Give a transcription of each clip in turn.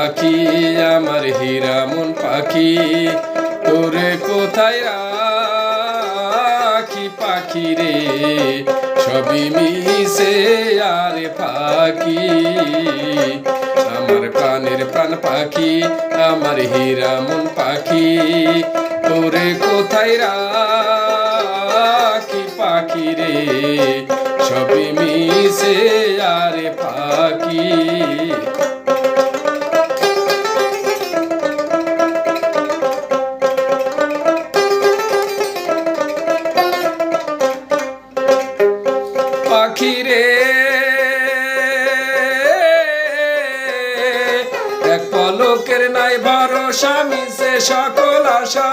পাখি, আমার হীরা মন পাখি তোরে কোথায় রাখি পাখি রে? সবই মিশে আর পাখি, আমার প্রাণের প্রাণ পাখি, আমার হীরা মন পাখি তোরে কোথায় রাখি পাখি রে? সবই পলকের নাই ভরসা মিশে সকল আশা।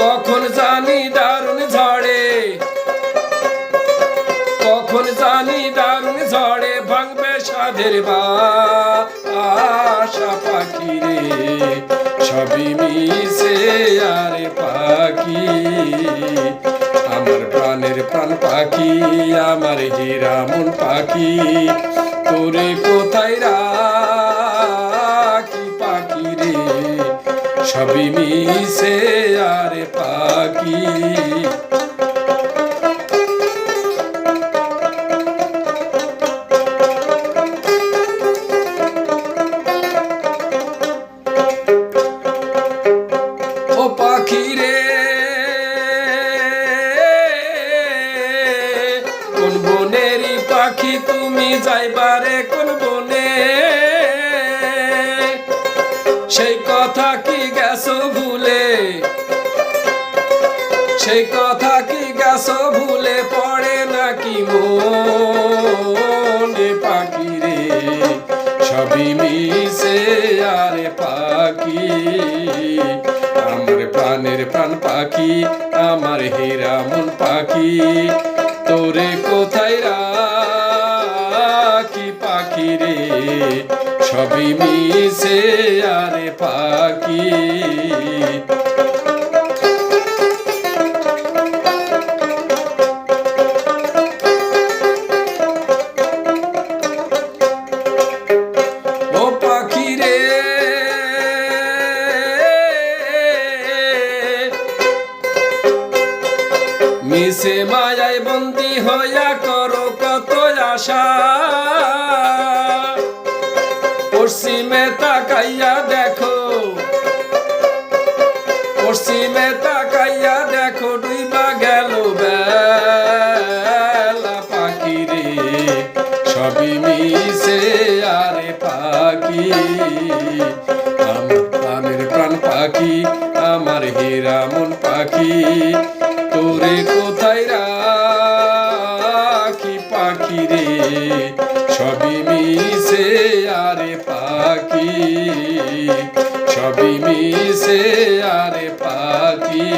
কখন জানি দারুণ ঝড়ে, কখন জানি দারুণ ঝড়ে ভাঙবে সাধের আশা পাখি রে। সবই মিশে আরে পাখি, আমার প্রাণের প্রাণ পাখি, আমার হীরা মন পাখি। তোরে কোথায় রাখি পাখি রে? সবই মিশে আরে পাখি। ও পাখি রে পাখি, তুমি যাইবারে কোন বনে? সেই কথা কি গেছো ভুলে? সেই কথা কি গেছো ভুলে? পড়ে নাকি মনে পাখি রে? সবই মিশে আরে পাখি। আমার প্রাণের প্রাণ পাখি, আমার হীরা মন পাখি। তোরে কোথায় সবই মিশে আরে পাখি। মিশে মায়ায় বন্দি হইয়া করো কত আশা। পশ্চিমে তাকাইয়া দেখো। পশ্চিমে তাকাইয়া দেখো, ডুইবা গেল বেলা পাখি রে। সবই মিশে আরে পাখি। আমার প্রাণ পাখি, আমার হীরা মন পাখি। তোরে কোথায় রাখি পাখি রে? সবই পাখি সবই মিশে আরে পাখি।